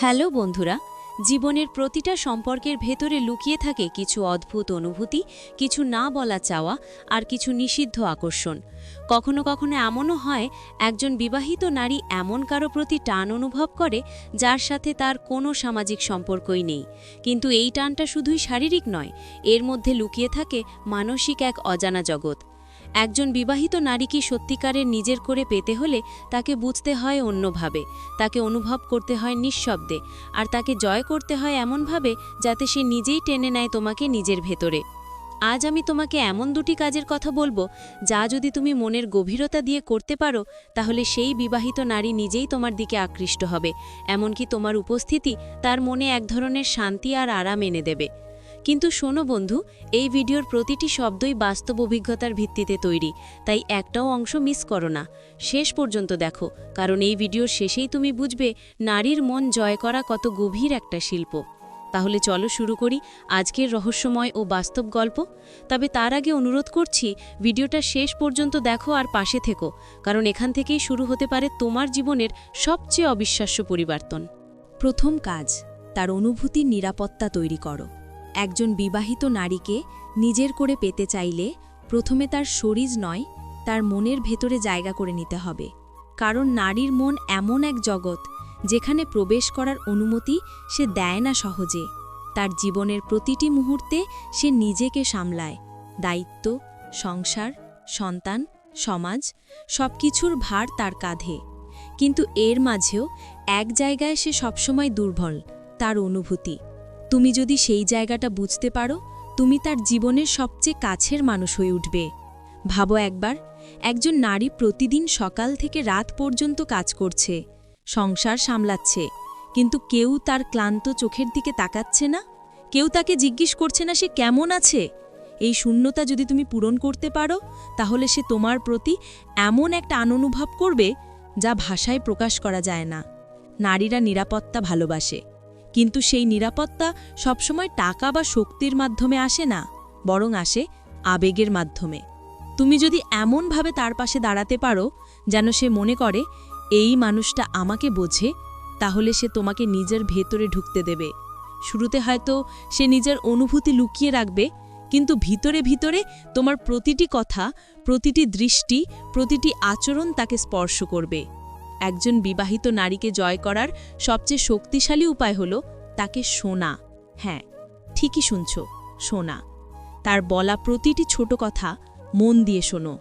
Hello বন্ধুরা, জীবনের প্রতিটা সম্পর্কের ভেতরে লুকিয়ে থাকে কিছু অদ্ভুত অনুভূতি, কিছু না বলা চাওয়া আর কিছু নিষিদ্ধ আকর্ষণ। কখনো কখনো এমনও হয়, একজন বিবাহিত নারী এমন কারও প্রতি টান অনুভব করে যার সাথে তার কোনো সামাজিক সম্পর্কই নেই। কিন্তু এই টানটা শুধুই শারীরিক নয়, এর মধ্যে লুকিয়ে থাকে মানসিক এক অজানা জগৎ। একজন বিবাহিত নারীকে সত্যিকারের নিজের করে পেতে হলে তাকে বুঝতে হয় অন্যভাবে, তাকে অনুভব করতে হয় নিঃশব্দে, আর তাকে জয় করতে হয় এমনভাবে যাতে সে নিজেই টেনে নেয় তোমাকে নিজের ভেতরে। আজ আমি তোমাকে এমন দুটি কাজের কথা বলব যা যদি তুমি মনের গভীরতা দিয়ে করতে পারো, তাহলে সেই বিবাহিত নারী নিজেই তোমার দিকে আকৃষ্ট হবে, এমনকি তোমার উপস্থিতি তার মনে এক ধরনের শান্তি আর আরাম এনে দেবে। কিন্তু শোনো বন্ধু, এই ভিডিওর প্রতিটি শব্দই বাস্তব অভিজ্ঞতার ভিত্তিতে তৈরি, তাই একটাও অংশ মিস করো না। শেষ পর্যন্ত দেখো, কারণ এই ভিডিওর শেষেই তুমি বুঝবে নারীর মন জয় করা কত গভীর একটা শিল্প। তাহলে চলো শুরু করি আজকের রহস্যময় ও বাস্তব গল্প। তবে তার আগে অনুরোধ করছি, ভিডিওটা শেষ পর্যন্ত দেখো আর পাশে থেকো, কারণ এখান থেকেই শুরু হতে পারে তোমার জীবনের সবচেয়ে অবিশ্বাস্য পরিবর্তন। প্রথম কাজ, তার অনুভূতির নিরাপত্তা তৈরি করো। একজন বিবাহিত নারীকে নিজের করে পেতে চাইলে প্রথমে তার শরীর নয়, তার মনের ভেতরে জায়গা করে নিতে হবে। কারণ নারীর মন এমন এক জগৎ, যেখানে প্রবেশ করার অনুমতি সে দেয় না সহজে। তার জীবনের প্রতিটি মুহূর্তে সে নিজেকে সামলায়। দায়িত্ব, সংসার, সন্তান, সমাজ, সবকিছুর ভার তার কাঁধে। কিন্তু এর মাঝেও এক জায়গায় সে সবসময় দুর্বল, তার অনুভূতি। তুমি যদি সেই জায়গাটা বুঝতে পারো, তুমি তার জীবনের সবচেয়ে কাছের মানুষ হয়ে উঠবে। ভাবো একবার, একজন নারী প্রতিদিন সকাল থেকে রাত পর্যন্ত কাজ করছে, সংসার সামলাচ্ছে, কিন্তু কেউ তার ক্লান্ত চোখের দিকে তাকাচ্ছে না? কেউ তাকে জিজ্ঞেস করছে না সে কেমন আছে? এই শূন্যতা যদি তুমি পূরণ করতে পারো, তাহলে সে তোমার প্রতি এমন একটা আননুভব করবে যা ভাষায় প্রকাশ করা যায় না। নারীরা নিরাপত্তা ভালোবাসে। কিন্তু সেই নিরাপত্তা সবসময় টাকা বা শক্তির মাধ্যমে আসে না, বরং আসে আবেগের মাধ্যমে। তুমি যদি এমনভাবে তার পাশে দাঁড়াতে পারো যেন সে মনে করে, এই মানুষটা আমাকে বোঝে, তাহলে সে তোমাকে নিজের ভেতরে ঢুকতে দেবে। শুরুতে হয়তো সে নিজের অনুভূতি লুকিয়ে রাখবে, কিন্তু ভিতরে ভিতরে তোমার প্রতিটি কথা, প্রতিটি দৃষ্টি, প্রতিটি আচরণ তাকে স্পর্শ করবে। একজন বিবাহিত নারীকে জয় করার সবচেয়ে শক্তিশালী উপায় হল তাকে শোনা। হ্যাঁ ঠিকই শুনছ, শোনা। তার বলা প্রতিটি ছোট কথা মন দিয়ে শোনো।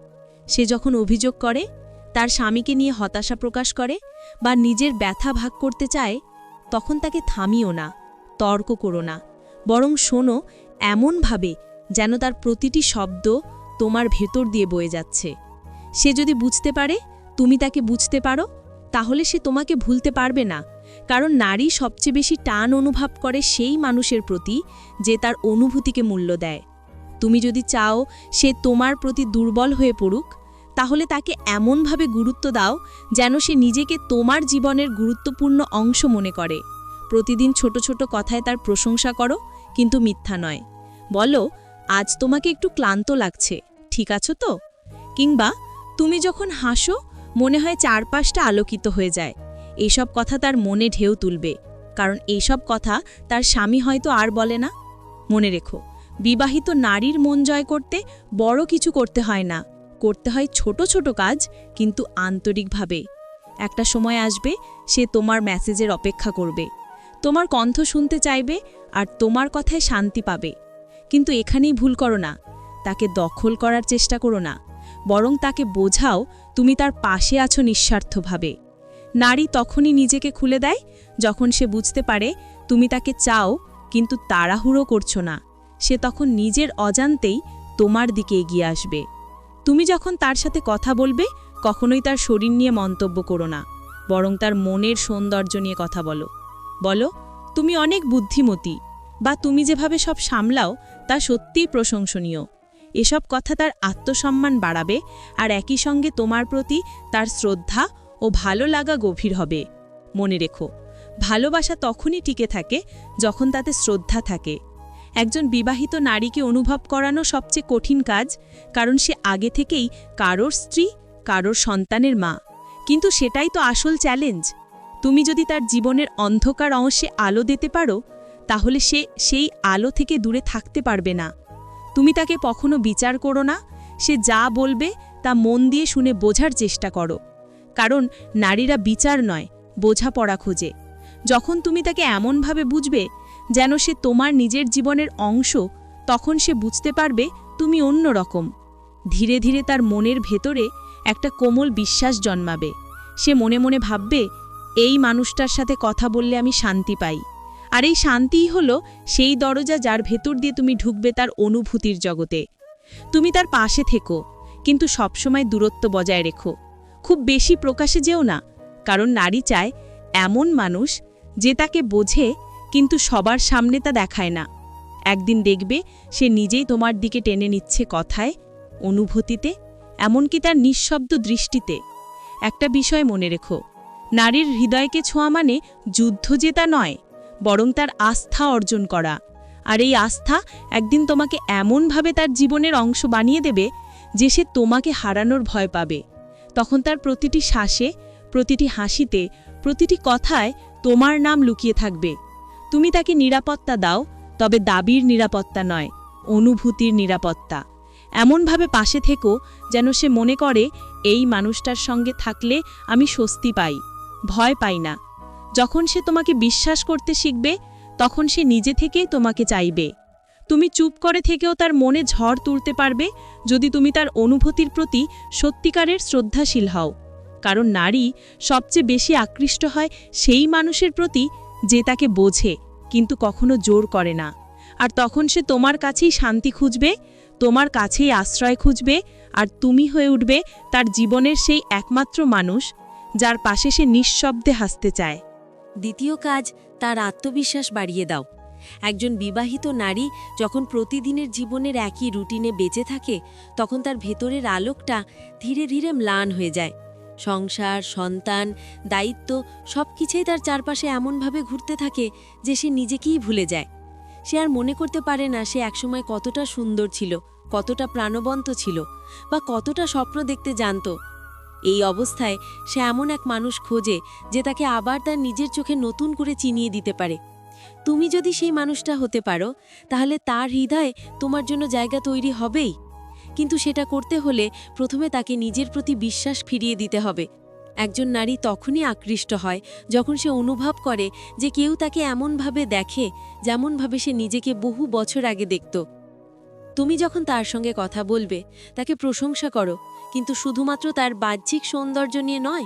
সে যখন অভিযোগ করে, তার স্বামীকে নিয়ে হতাশা প্রকাশ করে বা নিজের ব্যথা ভাগ করতে চায়, তখন তাকে থামিও না, তর্ক করো না। বরং শোনো এমনভাবে যেন তার প্রতিটি শব্দ তোমার ভেতর দিয়ে বয়ে যাচ্ছে। সে যদি বুঝতে পারে, তুমি তাকে বুঝতে পারো তাহলে সে তোমাকে ভুলতে পারবে না, কারণ নারী সবচেয়ে বেশি টান অনুভব করে সেই মানুষের প্রতি যে তার অনুভূতিকে মূল্য দেয়। তুমি যদি চাও সে তোমার প্রতি দুর্বল হয়ে পড়ুক, তাহলে তাকে এমনভাবে গুরুত্ব দাও যেন সে নিজেকে তোমার জীবনের গুরুত্বপূর্ণ অংশ মনে করে। প্রতিদিন ছোট ছোট কথায় তার প্রশংসা করো, কিন্তু মিথ্যা নয়। বলো, আজ তোমাকে একটু ক্লান্ত লাগছে, ঠিক আছো তো? কিংবা, তুমি যখন হাসো মনে হয় চারপাশটা আলোকিত হয়ে যায়। এইসব কথা তার মনে ঢেউ তুলবে, কারণ এইসব কথা তার স্বামী হয়তো আর বলে না। মনে রেখো, বিবাহিত নারীর মন জয় করতে বড় কিছু করতে হয় না। করতে হয় ছোট ছোট কাজ, কিন্তু আন্তরিকভাবে। একটা সময় আসবে, সে তোমার মেসেজের অপেক্ষা করবে। তোমার কণ্ঠ শুনতে চাইবে আর তোমার কথায় শান্তি পাবে। কিন্তু এখানেই ভুল করো না, তাকে দখল করার চেষ্টা করো না, বরং তাকে বোঝাও তুমি তার পাশে আছো নিঃস্বার্থভাবে। নারী তখনই নিজেকে খুলে দেয় যখন সে বুঝতে পারে তুমি তাকে চাও, কিন্তু তাড়াহুড়ো করছ না। সে তখন নিজের অজান্তেই তোমার দিকে এগিয়ে আসবে। তুমি যখন তার সাথে কথা বলবে, কখনোই তার শরীর নিয়ে মন্তব্য করো না, বরং তার মনের সৌন্দর্য নিয়ে কথা বলো। বলো, তুমি অনেক বুদ্ধিমতী, বা তুমি যেভাবে সব সামলাও, তা সত্যিই প্রশংসনীয়। এসব কথা তার আত্মসম্মান বাড়াবে আর একই সঙ্গে তোমার প্রতি তার শ্রদ্ধা ও ভালো লাগা গভীর হবে। মনে রেখো, ভালোবাসা তখনই টিকে থাকে যখন তাতে শ্রদ্ধা থাকে। একজন বিবাহিত নারীকে অনুভব করানো সবচেয়ে কঠিন কাজ, কারণ সে আগে থেকেই কারোর স্ত্রী, কারোর সন্তানের মা। কিন্তু সেটাই তো আসল চ্যালেঞ্জ। তুমি যদি তার জীবনের অন্ধকার অংশে আলো দিতে পারো, তাহলে সে সেই আলো থেকে দূরে থাকতে পারবে না। তুমি তাকে কখনো বিচার করো না। সে যা বলবে, তা মন দিয়ে শুনে বোঝার চেষ্টা করো। কারণ নারীরা বিচার নয়, বোঝাপড়া খোঁজে। যখন তুমি তাকে এমনভাবে বুঝবে, যেন সে তোমার নিজের জীবনের অংশ, তখন সে বুঝতে পারবে তুমি অন্য রকম। ধীরে ধীরে তার মনের ভেতরে একটা কোমল বিশ্বাস জন্মাবে। সে মনে মনে ভাববে, এই মানুষটার সাথে কথা বললে আমি শান্তি পাই। আর এই শান্তিই হলো সেই দরজা যার ভেতর দিয়ে তুমি ঢুকবে তার অনুভূতির জগতে। তুমি তার পাশে থেকো, কিন্তু সবসময় দূরত্ব বজায় রেখো। খুব বেশি প্রকাশে যেও না, কারণ নারী চায় এমন মানুষ যে তাকে বোঝে, কিন্তু সবার সামনে তা দেখায় না। একদিন দেখবে সে নিজেই তোমার দিকে টেনে নিচ্ছে কথায়, অনুভূতিতে, এমনকি তার নিঃশব্দ দৃষ্টিতে। একটা বিষয় মনে রেখো, নারীর হৃদয়কে ছোঁয়া মানে যুদ্ধ জেতা নয় বরং তার আস্থা অর্জন করা। আর এই আস্থা একদিন তোমাকে এমনভাবে তার জীবনের অংশ বানিয়ে দেবে যে সে তোমাকে হারানোর ভয় পাবে। তখন তার প্রতিটি শ্বাসে, প্রতিটি হাসিতে, প্রতিটি কথায় তোমার নাম লুকিয়ে থাকবে। তুমি তাকে নিরাপত্তা দাও, তবে দাবির নিরাপত্তা নয়, অনুভূতির নিরাপত্তা। এমনভাবে পাশে থেকো যেন সে মনে করে, এই মানুষটার সঙ্গে থাকলে আমি স্বস্তি পাই, ভয় পাই না। যখন সে তোমাকে বিশ্বাস করতে শিখবে, তখন সে নিজে থেকেই তোমাকে চাইবে। তুমি চুপ করে থেকেও তার মনে ঝড় তুলতে পারবে যদি তুমি তার অনুভূতির প্রতি সত্যিকারের শ্রদ্ধাশীল হও। কারণ নারী সবচেয়ে বেশি আকৃষ্ট হয় সেই মানুষের প্রতি যে তাকে বোঝে, কিন্তু কখনো জোর করে না। আর তখন সে তোমার কাছেই শান্তি খুঁজবে, তোমার কাছেই আশ্রয় খুঁজবে, আর তুমি হয়ে উঠবে তার জীবনের সেই একমাত্র মানুষ যার পাশে সে নিঃশব্দে হাসতে চায়। দ্বিতীয় কাজ, তার আত্মবিশ্বাস বাড়িয়ে দাও। একজন বিবাহিত নারী যখন প্রতিদিনের জীবনের একই রুটিনে বেঁচে থাকে, তখন তার ভেতরের আলোকটা ধীরে ধীরে ম্লান হয়ে যায়। সংসার, সন্তান, দায়িত্ব সব কিছুই তার চারপাশে এমনভাবে ঘুরতে থাকে যে সে নিজেকেই ভুলে যায়। সে আর মনে করতে পারে না সে একসময় কতটা সুন্দর ছিল, কতটা প্রাণবন্ত ছিল বা কতটা স্বপ্ন দেখতে জানত। এই অবস্থায় সে এমন এক মানুষ খোঁজে যে তাকে আবার তার নিজের চোখে নতুন করে চিনিয়ে দিতে পারে। তুমি যদি সেই মানুষটা হতে পারো, তাহলে তার হৃদয়ে তোমার জন্য জায়গা তৈরি হবেই। কিন্তু সেটা করতে হলে প্রথমে তাকে নিজের প্রতি বিশ্বাস ফিরিয়ে দিতে হবে। একজন নারী তখনই আকৃষ্ট হয় যখন সে অনুভব করে যে কেউ তাকে এমনভাবে দেখে যেমনভাবে সে নিজেকে বহু বছর আগে দেখত। তুমি যখন তার সঙ্গে কথা বলবে, তাকে প্রশংসা করো, কিন্তু শুধুমাত্র তার বাহ্যিক সৌন্দর্য নিয়ে নয়,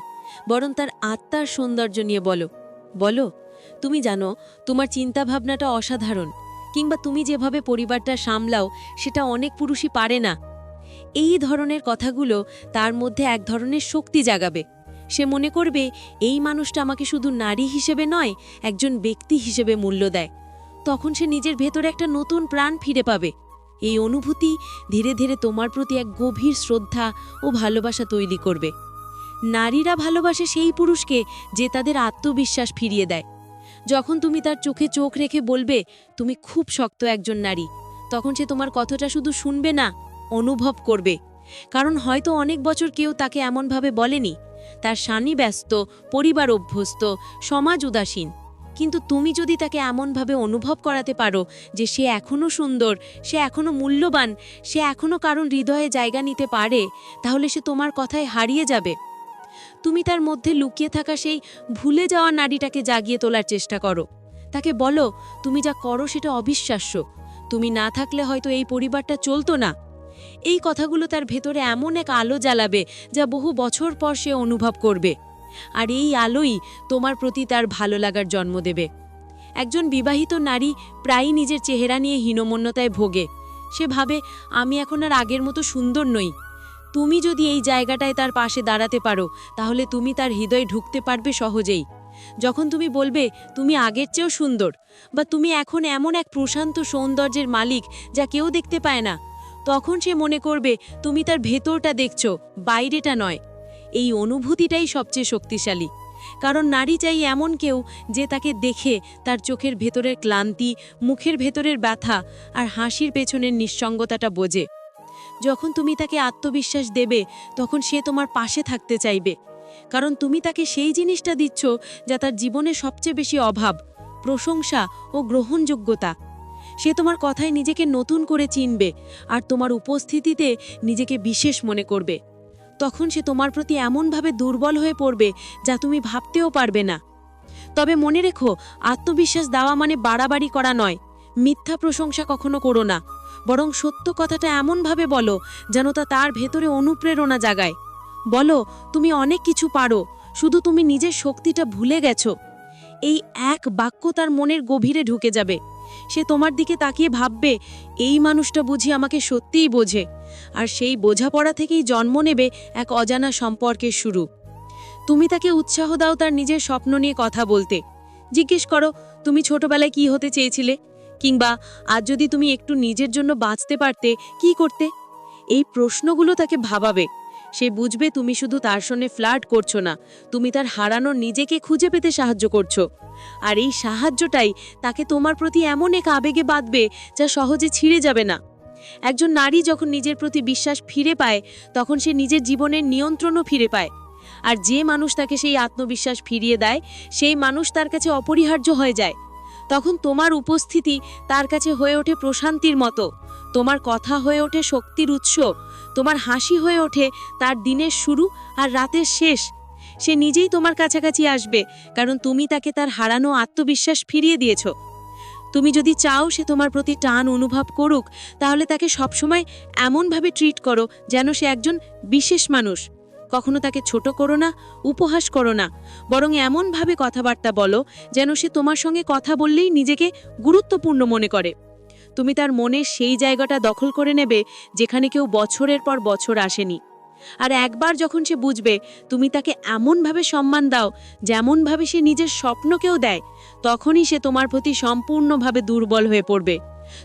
বরং তার আত্মার সৌন্দর্য নিয়ে বলো। বলো, তুমি জানো, তোমার চিন্তাভাবনাটা অসাধারণ, কিংবা তুমি যেভাবে পরিবারটা সামলাও, সেটা অনেক পুরুষই পারে না। এই ধরনের কথাগুলো তার মধ্যে এক ধরনের শক্তি জাগাবে। সে মনে করবে, এই মানুষটা আমাকে শুধু নারী হিসেবে নয়, একজন ব্যক্তি হিসেবে মূল্য দেয়। তখন সে নিজের ভেতরে একটা নতুন প্রাণ ফিরে পাবে। এই অনুভূতি ধীরে ধীরে তোমার প্রতি এক গভীর শ্রদ্ধা ও ভালোবাসা তৈরি করবে। নারীরা ভালোবাসে সেই পুরুষকে যে তাদের আত্মবিশ্বাস ফিরিয়ে দেয়। যখন তুমি তার চোখে চোখ রেখে বলবে, তুমি খুব শক্ত একজন নারী, তখন সে তোমার কথাটা শুধু শুনবে না, অনুভব করবে। কারণ হয়তো অনেক বছর কেউ তাকে এমনভাবে বলেনি। তার স্বামী ব্যস্ত, পরিবার অভ্যস্ত, সমাজ উদাসীন। কিন্তু তুমি যদি তাকে এমনভাবে অনুভব করাতে পারো যে সে এখনও সুন্দর, সে এখনও মূল্যবান, সে এখনও কারণ হৃদয়ে জায়গা নিতে পারে, তাহলে সে তোমার কথায় হারিয়ে যাবে। তুমি তার মধ্যে লুকিয়ে থাকা সেই ভুলে যাওয়া নারীটাকে জাগিয়ে তোলার চেষ্টা করো। তাকে বলো, তুমি যা করো সেটা অবিশ্বাস্য। তুমি না থাকলে হয়তো এই পরিবারটা চলতো না। এই কথাগুলো তার ভেতরে এমন এক আলো জ্বালাবে যা বহু বছর পর সে অনুভব করবে। আর এই আলোই তোমার প্রতি তার ভালো লাগার জন্ম দেবে। একজন বিবাহিত নারী প্রায়ই নিজের চেহারা নিয়ে হীনমন্যতায় ভোগে। সে ভাবে, আমি এখন আর আগের মতো সুন্দর নই। তুমি যদি এই জায়গাটায় তার পাশে দাঁড়াতে পারো, তাহলে তুমি তার হৃদয়ে ঢুকতে পারবে সহজেই। যখন তুমি বলবে, তুমি আগের চেয়েও সুন্দর বা তুমি এখন এমন এক প্রশান্ত সৌন্দর্যের মালিক যা কেউ দেখতে পায় না, তখন সে মনে করবে, তুমি তার ভেতরটা দেখছ, বাইরেটা নয়। এই অনুভূতিটাই সবচেয়ে শক্তিশালী। কারণ নারী চাই এমন কেউ যে তাকে দেখে তার চোখের ভেতরের ক্লান্তি, মুখের ভেতরের ব্যথা আর হাসির পেছনের নিঃসঙ্গতাটা বোঝে। যখন তুমি তাকে আত্মবিশ্বাস দেবে, তখন সে তোমার পাশে থাকতে চাইবে। কারণ তুমি তাকে সেই জিনিসটা দিচ্ছ যা তার জীবনে সবচেয়ে বেশি অভাব, প্রশংসা ও গ্রহণযোগ্যতা। সে তোমার কথায় নিজেকে নতুন করে চিনবে আর তোমার উপস্থিতিতে নিজেকে বিশেষ মনে করবে। তখন সে তোমার প্রতি এমনভাবে দুর্বল হয়ে পড়বে যা তুমি ভাবতেও পারবে না। তবে মনে রেখো, আত্মবিশ্বাস দেওয়া মানে বাড়াবাড়ি করা নয়। মিথ্যা প্রশংসা কখনো করো না। বরং সত্য কথাটা এমনভাবে বলো যেন তা তার ভেতরে অনুপ্রেরণা জাগায়। বলো, তুমি অনেক কিছু পারো, শুধু তুমি নিজের শক্তিটা ভুলে গেছো। এই এক বাক্য তার মনের গভীরে ঢুকে যাবে। সে তোমার দিকে তাকিয়ে ভাববে, এই মানুষটা বুঝি আমাকে সত্যিই বোঝে। আর সেই বোঝাপড়া থেকেই জন্ম নেবে এক অজানা সম্পর্কের শুরু। তুমি তাকে উৎসাহ দাও তার নিজের স্বপ্ন নিয়ে কথা বলতে। জিজ্ঞেস করো, তুমি ছোটবেলায় কি হতে চেয়েছিলে? কিংবা আজ যদি তুমি একটু নিজের জন্য বাঁচতে পারতে, কি করতে? এই প্রশ্নগুলো তাকে ভাবাবে। সে বুঝবে তুমি শুধু তার সঙ্গে ফ্লার্ট করছ না, তুমি তার হারানো নিজেকে খুঁজে পেতে সাহায্য করছ। আর এই সাহায্যটাই তাকে তোমার প্রতি এমন এক আবেগে বাঁধবে যা সহজে ছিঁড়ে যাবে না। একজন নারী যখন নিজের প্রতি বিশ্বাস ফিরে পায়, তখন সে নিজের জীবনের নিয়ন্ত্রণও ফিরে পায়। আর যে মানুষ তাকে সেই আত্মবিশ্বাস ফিরিয়ে দেয়, সেই মানুষ তার কাছে অপরিহার্য হয়ে যায়। তখন তোমার উপস্থিতি তার কাছে হয়ে ওঠে প্রশান্তির মতো। তোমার কথা হয়ে ওঠে শক্তির উৎস। তোমার হাসি হয়ে ওঠে, তার দিনের শুরু আর রাতের শেষ। সে নিজেই তোমার কাছাকাছি আসবে, কারণ তুমি তাকে তার হারানো আত্মবিশ্বাস ফিরিয়ে দিয়েছ। তুমি যদি চাও সে তোমার প্রতি টান অনুভব করুক, তাহলে তাকে সবসময় এমনভাবে ট্রিট করো যেন সে একজন বিশেষ মানুষ। কখনো তাকে ছোট করো না, উপহাস করো না, বরং এমনভাবে কথাবার্তা বলো যেন সে তোমার সঙ্গে কথা বললেই নিজেকে গুরুত্বপূর্ণ মনে করে। তুমি তার মনের সেই জায়গাটা দখল করে নেবে যেখানে কেউ বছরের পর বছর আসেনি। আর একবার যখন সে বুঝবে তুমি তাকে এমনভাবে সম্মান দাও যেমনভাবে সে নিজের স্বপ্নকেও দেয়, তখনই সে তোমার প্রতি সম্পূর্ণভাবে দুর্বল হয়ে পড়বে।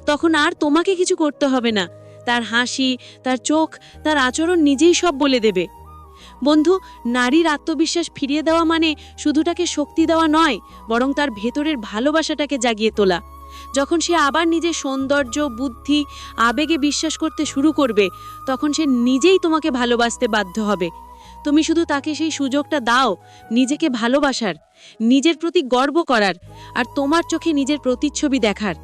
তখন আর তোমাকে কিছু করতে হবে না। তার হাসি, তার চোখ, তার আচরণ নিজেই সব বলে দেবে। বন্ধু, নারীর আত্মবিশ্বাস ফিরিয়ে দেওয়া মানে শুধু তাকে শক্তি দেওয়া নয়, বরং তার ভেতরের ভালোবাসাটাকে জাগিয়ে তোলা। যখন সে আবার নিজের সৌন্দর্য, বুদ্ধি, আবেগে বিশ্বাস করতে শুরু করবে, তখন সে নিজেই তোমাকে ভালোবাসতে বাধ্য হবে। তুমি শুধু তাকে সেই সুযোগটা দাও, নিজেকে ভালোবাসার, নিজের প্রতি গর্ব করার, আর তোমার চোখে নিজের প্রতিচ্ছবি দেখার।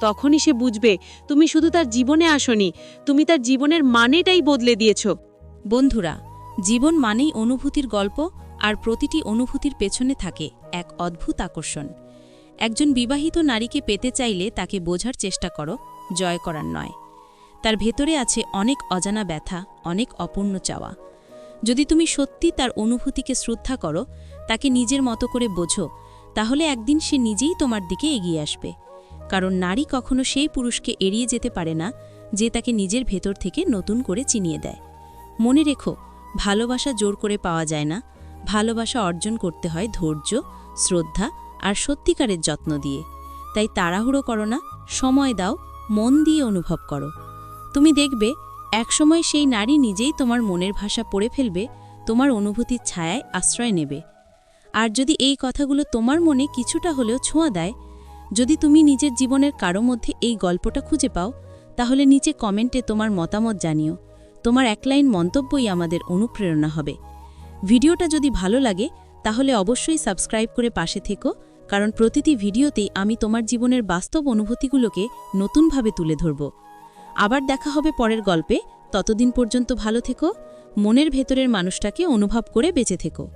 তখনই সে বুঝবে, তুমি শুধু তার জীবনে আসনি, তুমি তার জীবনের মানেটাই বদলে দিয়েছ। বন্ধুরা, জীবন মানেই অনুভূতির গল্প, আর প্রতিটি অনুভূতির পেছনে থাকে এক অদ্ভুত আকর্ষণ। একজন বিবাহিত নারীকে পেতে চাইলে তাকে বোঝার চেষ্টা করো, জয় করার নয়। তার ভেতরে আছে অনেক অজানা ব্যথা, অনেক অপূর্ণ চাওয়া। যদি তুমি সত্যি তার অনুভূতিকে শ্রদ্ধা করো, তাকে নিজের মতো করে বোঝো, তাহলে একদিন সে নিজেই তোমার দিকে এগিয়ে আসবে। কারণ নারী কখনো সেই পুরুষকে এড়িয়ে যেতে পারে না, যে তাকে নিজের ভেতর থেকে নতুন করে চিনিয়ে দেয়। মনে রেখো, ভালোবাসা জোর করে পাওয়া যায় না। ভালোবাসা অর্জন করতে হয় ধৈর্য, শ্রদ্ধা আর সত্যিকারের যত্ন দিয়ে। তাই তাড়াহুড়ো করো না, সময় দাও, মন দিয়ে অনুভব করো। তুমি দেখবে, একসময় সেই নারী নিজেই তোমার মনের ভাষা পড়ে ফেলবে, তোমার অনুভূতির ছায়ায় আশ্রয় নেবে। আর যদি এই কথাগুলো তোমার মনে কিছুটা হলেও ছোঁয়া দেয়, যদি তুমি নিজের জীবনের কারও মধ্যে এই গল্পটা খুঁজে পাও, তাহলে নিচে কমেন্টে তোমার মতামত জানিও। তোমার এক লাইন মন্তব্যই আমাদের অনুপ্রেরণা হবে। ভিডিওটা যদি ভালো লাগে, তাহলে অবশ্যই সাবস্ক্রাইব করে পাশে থেকো। কারণ প্রতিটি ভিডিওতেই আমি তোমার জীবনের বাস্তব অনুভূতিগুলোকে নতুনভাবে তুলে ধরব। আবার দেখা হবে পরের গল্পে। ততদিন পর্যন্ত ভালো থেকো। মনের ভেতরের মানুষটাকে অনুভব করে বেঁচে থেকো।